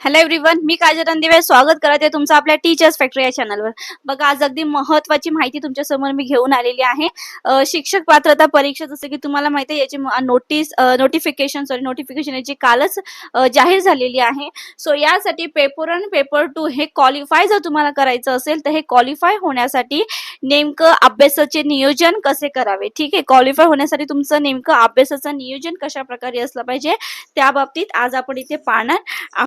Hello everyone मी काजल रणदिवे. स्वागत करत आहे तुमचं आपल्या टीचर्स फॅक्टरी या चॅनलवर बघा आज अगदी महत्वाची माहिती तुमच्यासमोर मी घेऊन आलेली आहे. शिक्षक पात्रता परीक्षा जसं की तुम्हाला माहिती आहे याची नोटीस नोटिफिकेशन सॉरी नोटिफिकेशन याची कालच जाहीर झालेली आहे. सो यासाठी पेपर वन पेपर टू हे क्वालिफाय जर तुम्हाला करायचं असेल तर हे क्वालिफाय होण्यासाठी नेमकं अभ्यासाचे नियोजन कसे करावे? ठीक आहे? क्वालिफाय होण्यासाठी तुमचं नेमकं अभ्यासाचं नियोजन कशा प्रकारे असलं पाहिजे त्या बाबतीत आज आपण इथे पाहणार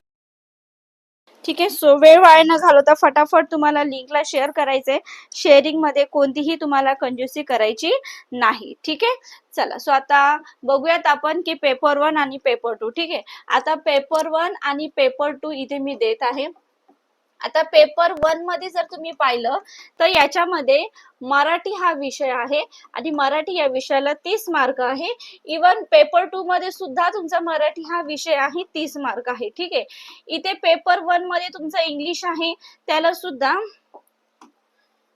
ठीक आहे? सो वेळ वाया न घालवता फटाफट तुम्हाला लिंकला शेअर करायचंय. शेअरिंगमध्ये कोणतीही तुम्हाला कंजूसी करायची नाही. ठीक आहे? चला सो आता बघूयात आपण की पेपर वन आणि पेपर टू ठीक आहे? आता पेपर वन आणि पेपर टू इथे मी देत आहे. आता पेपर वनमध्ये जर तुम्ही पाहिलं तर याच्यामध्ये मराठी हा विषय आहे. आणि मराठी या विषयाला तीस मार्क आहे. इवन पेपर टू मध्ये सुद्धा तुमचा मराठी हा विषय आहे तीस मार्क आहे. ठीक आहे? इथे पेपर वनमध्ये तुमचं इंग्लिश आहे. त्याला सुद्धा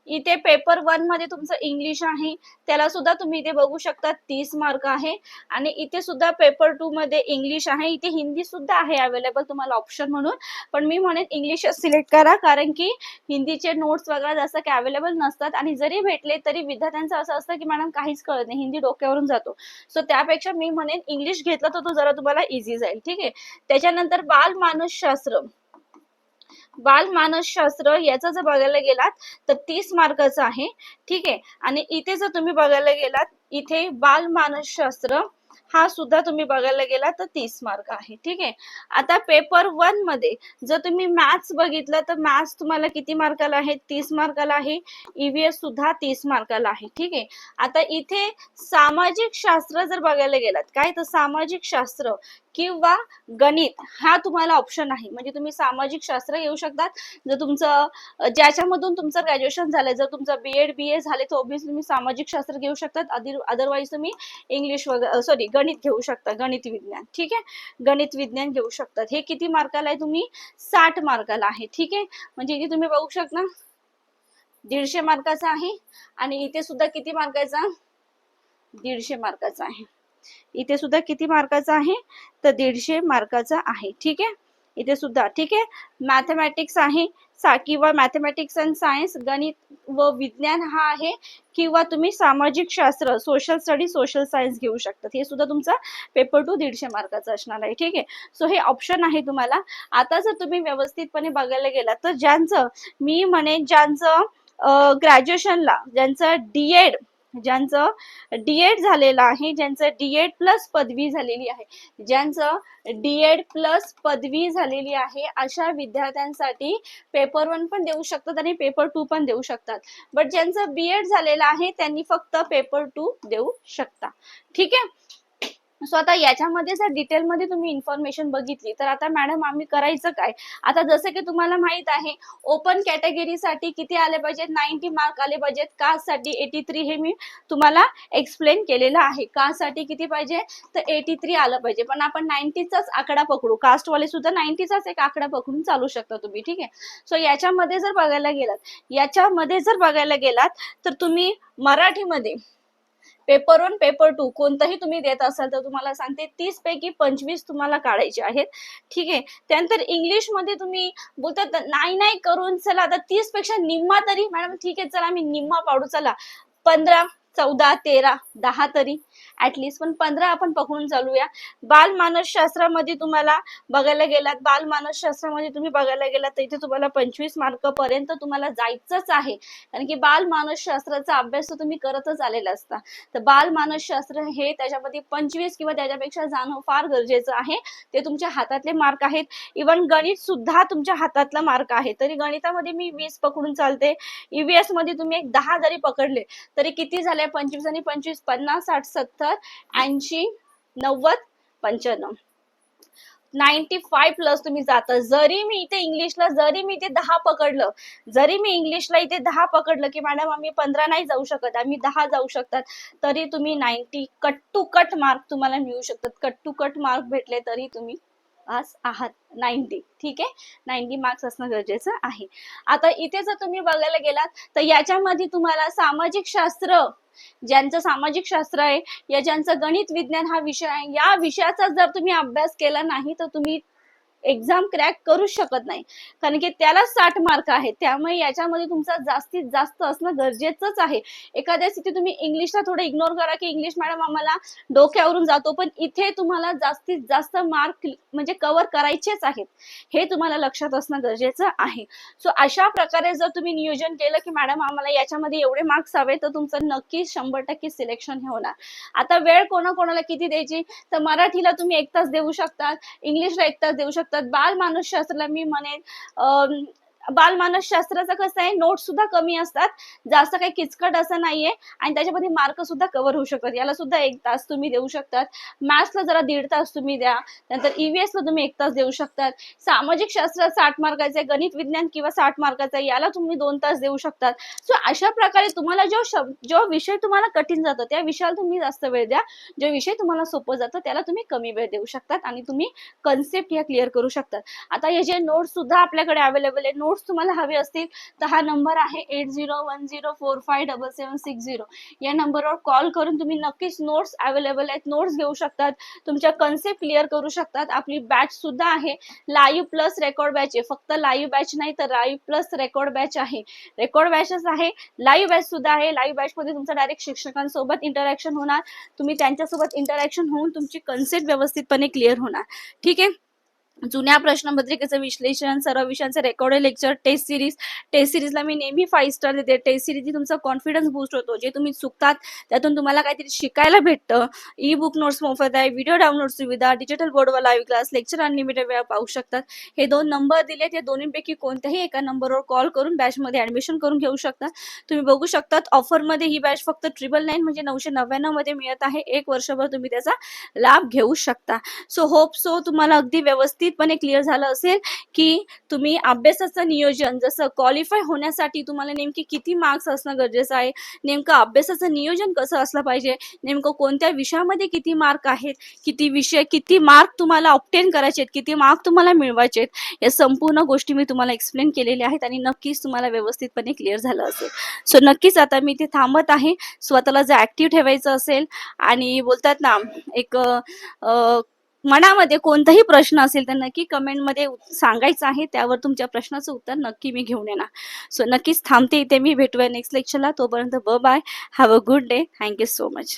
इथे पेपर वनमध्ये तुमचं इंग्लिश आहे. त्याला सुद्धा तुम्ही इथे बघू शकता तीस मार्क आहे. आणि इथे सुद्धा पेपर टू मध्ये इंग्लिश आहे. इथे हिंदी सुद्धा आहे अवेलेबल तुम्हाला ऑप्शन म्हणून. पण मी म्हणेन इंग्लिश सिलेक्ट करा कारण की हिंदीचे नोट्स वगैरे जास्त काही अवेलेबल नसतात. आणि जरी भेटले तरी विद्यार्थ्यांचं असं असतं की मॅडम काहीच कळत नाही. हिंदी डोक्यावरून जातो. सो त्यापेक्षा मी म्हणेन इंग्लिश घेतलं तर तो जरा तुम्हाला इझी जाईल. ठीक आहे? त्याच्यानंतर बाल मानसशास्त्र बाल मानसशास्त्र जर बघायला गेलात तर तीस मार्काचं आहे. ठीक आहे? आणि इथे जर तुम्ही बघायला गेलात इथे बाल मानसशास्त्र हा सुद्धा तुम्ही बघायला गेला तर तीस मार्क आहे. ठीक आहे? आता पेपर वनमध्ये जर तुम्ही मॅथ्स बघितलं तर मॅथ्स तुम्हाला किती मार्काला आहे? तीस मार्काला आहे. ईव्हीएस सुद्धा तीस मार्काला आहे. ठीक आहे? आता इथे सामाजिक शास्त्र जर बघायला गेलात काय? तर सामाजिक शास्त्र किंवा गणित हा तुम्हाला ऑप्शन आहे. म्हणजे तुम्ही सामाजिक शास्त्र घेऊ शकतात. जर तुमचं ज्याच्यामधून तुमचं ग्रॅज्युएशन झालंय जर तुमचं बी एड बी ए झाले तर ऑब्विसली तुम्ही सामाजिक शास्त्र घेऊ शकतात. अदरवाईज तुम्ही इंग्लिश वगैरे सॉरी गणित घेऊ शकता गणित विज्ञान. ठीक आहे? गणित विज्ञान घेऊ शकतात. हे किती मार्काला आहे तुम्ही? साठ मार्काला आहे. ठीक आहे? म्हणजे इथे तुम्ही बघू शकता. दीडशे मार्काचा आहे आणि इथे सुद्धा किती मार्काचा? दीडशे मार्काचा आहे. इथे सुद्धा किती मार्काचा आहे? तर दीडशे मार्काचा आहे. ठीक आहे? इथे सुद्धा. ठीक आहे? मॅथमॅटिक्स आहे सा किंवा मॅथमॅटिक्स अँड सायन्स गणित व विज्ञान हा आहे किंवा तुम्ही सामाजिक शास्त्र सोशल स्टडी सोशल सायन्स घेऊ शकतात. हे सुद्धा तुमचा पेपर टू दीडशे मार्काचा असणार आहे. ठीक आहे? सो हे ऑप्शन आहे तुम्हाला. आता जर तुम्ही व्यवस्थितपणे बघायला गेलात तर ज्यांचं मी म्हणेन ज्यांचं ग्रॅज्युएशनला ज्यांचं डी एड ज्यांचं डीएड झालेलं आहे ज्यांचं डीएड प्लस पदवी झालेली आहे ज्यांचं डीएड प्लस पदवी झालेली आहे अशा विद्यार्थ्यांसाठी पेपर वन पण देऊ शकतात आणि पेपर टू पण देऊ शकतात. बट ज्यांचं बी एड झालेलं आहे त्यांनी फक्त पेपर टू देऊ शकता. ठीक आहे? सो आता याच्यामध्ये जर डिटेलमध्ये तुम्ही इन्फॉर्मेशन बघितली तर आता मॅडम आम्ही करायचं काय? आता जसं की तुम्हाला माहीत आहे ओपन कॅटेगरीसाठी किती आले पाहिजेत? नाईन्टी मार्क आले पाहिजेत. कास्टसाठी एटी थ्री हे मी तुम्हाला एक्सप्लेन केलेलं आहे. कास्टसाठी किती पाहिजे? तर एटी थ्री आलं पाहिजे. पण आपण नाईन्टीचाच आकडा पकडू. कास्टवाले सुद्धा नाईन्टीचाच एक आकडा पकडून चालू शकता तुम्ही ठीक आहे? सो याच्यामध्ये जर बघायला गेलात याच्यामध्ये जर बघायला गेलात तर तुम्ही मराठीमध्ये पेपर वन पेपर टू कोणताही तुम्ही देत असाल तर तुम्हाला सांगते तीस पैकी पंचवीस तुम्हाला काढायचे आहेत. ठीक आहे? त्यानंतर इंग्लिशमध्ये तुम्ही बोलतात नाही नाही करून चला. आता तीसपेक्षा निम्मा तरी मॅडम ठीक आहे चला आम्ही निम्मा पाडू चला. पंधरा चौदा तेरा दहा तरी. ऍटलिस्ट पण पंधरा आपण पकडून चालूया. बालमानस शास्त्रामध्ये तुम्हाला बघायला गेलात बाल मानसशास्त्रामध्ये तुम्ही बघायला गेलात तर इथे तुम्हाला पंचवीस मार्क पर्यंत तुम्हाला जायचंच आहे. कारण की बाल मानसशास्त्राचा अभ्यास तर तुम्ही करतच आलेला असता. तर बाल मानसशास्त्र हे त्याच्यामध्ये पंचवीस किंवा त्याच्यापेक्षा जाणं फार गरजेचं आहे. ते तुमच्या हातातले मार्क आहेत. इवन गणित सुद्धा तुमच्या हातातला मार्क आहे. तरी गणितामध्ये मी वीस पकडून चालते. ईव्हीएसमध्ये तुम्ही एक दहा जरी पकडले तरी किती झाले? पंचवीस आणि पंचवीस पन्नास साठ सत्तर ऐंशी नव्वद पंच्याण्णव. नाईन्टी फाय प्लस तुम्ही जाता. जरी मी इथे इंग्लिशला जरी मी इथे दहा पकडलं जरी मी इंग्लिशला इथे दहा पकडलं की मॅडम आम्ही पंधरा नाही जाऊ शकत आम्ही दहा जाऊ शकतात. तरी तुम्ही ninety cut two cut mark तुम्हाला मिळू शकतात. कट टू कट मार्क भेटले तरी तुम्ही आज आहात. नाईन्टी ठीक आहे? नाईन्टी मार्क्स असणं गरजेचं आहे. आता इथे जर तुम्ही बघायला गेलात तर याच्यामध्ये तुम्हाला सामाजिक शास्त्र ज्यांचं सामाजिक शास्त्र आहे या ज्यांचं गणित विज्ञान हा विषय आहे या विषयाचा जर तुम्ही अभ्यास केला नाही तर तुम्ही एक्झाम क्रॅक करू शकत नाही. कारण की त्याला साठ मार्क आहेत. त्यामुळे याच्यामध्ये तुमचा जास्तीत जास्त असणं गरजेचंच आहे. एखाद्या स्थिती तुम्ही इंग्लिशला थोडं इग्नोर करा की इंग्लिश मॅडम आम्हाला डोक्यावरून जातो. पण इथे तुम्हाला जास्तीत जास्त मार्क म्हणजे कव्हर करायचेच आहेत. हे तुम्हाला लक्षात असणं गरजेचं आहे. सो अशा प्रकारे जर तुम्ही नियोजन केलं की मॅडम आम्हाला याच्यामध्ये एवढे मार्क्स हवे तर तुमचं नक्की शंभर टक्के सिलेक्शन होणार. आता वेळ कोणाकोणाला किती द्यायची? तर मराठीला तुम्ही एक तास देऊ शकता. इंग्लिशला एक तास देऊ शकता. तर बाल मानसशास्त्राला मी म्हणेन अं, कसं आहे नोट सुद्धा कमी असतात. जास्त काही किचकट असं नाहीये आणि त्याच्यामध्ये मार्क सुद्धा कव्हर होऊ शकतात. याला सुद्धा एक तास तुम्ही देऊ शकतात. मॅथ्सला जरा दीड तास तुम्ही द्या. नंतर ईव्हीएस ला तुम्ही एक तास देऊ शकतात. सामाजिक शास्त्र साठ मार्काचे गणित विज्ञान किंवा साठ मार्काचा याला तुम्ही दोन तास देऊ शकतात. सो अशा प्रकारे तुम्हाला जो शब्द जो विषय तुम्हाला कठीण जातो त्या विषयाला तुम्ही जास्त वेळ द्या. जो विषय तुम्हाला सोपं जातो त्याला तुम्ही कमी वेळ देऊ शकतात आणि तुम्ही कन्सेप्ट या क्लिअर करू शकतात. आता हे जे नोट्स सुद्धा आपल्याकडे अवेलेबल आहे नोट्स तुम्हाला हवे असतील तर हा नंबर आहे eight zero one zero four five double seven six zero या नंबरवर कॉल करून तुम्ही नक्कीच नोट्स अवेलेबल आहेत. नोट्स घेऊ शकतात. तुमच्या कन्सेप्ट क्लिअर करू शकतात. आपली बॅच सुद्धा आहे. लाईव्ह प्लस रेकॉर्ड बॅच आहे. फक्त लाईव्ह बॅच नाही तर लाईव्ह प्लस रेकॉर्ड बॅच आहे. रेकॉर्ड बॅचच आहे. लाईव्ह बॅच सुद्धा आहे. लाईव्ह बॅच मध्ये तुमचं डायरेक्ट शिक्षकांसोबत इंटरॅक्शन होणार. तुम्ही त्यांच्यासोबत इंटरॅक्शन होऊन तुमची कन्सेप्ट व्यवस्थितपणे क्लिअर होणार. ठीक आहे? जुन्या प्रश्नपत्रिकेचं विश्लेषण सर्व विषयांचं recorded lecture test series test सिरीजला मी नेहमी फाईव्ह स्टार देते. टेस्ट सिरीज तुमचा कॉन्फिडन्स बूस्ट होतो. जे तुम्ही चुकतात त्यातून तुम्हाला काहीतरी शिकायला भेटतं. ई बुक नोट्स मोफत आहे व्हिडिओ डाउनलोड सुविधा डिजिटल बोर्डवर लाईव्ह क्लास लेक्चर अनलिमिटेड वेळा पाहू शकतात. हे दोन नंबर दिले ते दोन्हीपैकी कोणत्याही एका नंबरवर कॉल करून बॅचमध्ये ऍडमिशन करून घेऊ शकता. तुम्ही बघू शकतात ऑफरमध्ये ही बॅच फक्त ट्रिपल नाईन म्हणजे नऊशे नव्याण्णवमध्ये मिळत आहे. एक वर्षभर तुम्ही त्याचा लाभ घेऊ शकता. सो होप सो तुम्हाला अगदी व्यवस्थित व्यवस्थितपणे क्लिअर झालं असेल की तुम्ही अभ्यासाचं नियोजन जसं क्वालिफाय होण्यासाठी तुम्हाला नेमके किती मार्क्स असणं गरजेचं आहे नेमकं अभ्यासाचं नियोजन कसं असलं पाहिजे नेमकं कोणत्या विषयामध्ये किती मार्क आहेत किती विषय किती मार्क तुम्हाला ऑप्टेन करायचे आहेत किती मार्क तुम्हाला मिळवायचे आहेत या संपूर्ण गोष्टी मी तुम्हाला एक्सप्लेन केलेल्या आहेत आणि नक्कीच तुम्हाला व्यवस्थितपणे क्लिअर झालं असेल. सो नक्कीच आता मी इथे थांबत आहे. स्वतःला जर ऍक्टिव्ह ठेवायचं असेल आणि बोलतात ना एक मनामध्ये कोणताही प्रश्न असेल तर नक्की कमेंटमध्ये सांगायचं आहे. त्यावर तुमच्या प्रश्नाचं उत्तर नक्की मी घेऊन येणार. सो नक्कीच थांबते इथे. मी भेटूया नेक्स्ट लेक्चरला तोपर्यंत ब bye have a good day thank you so much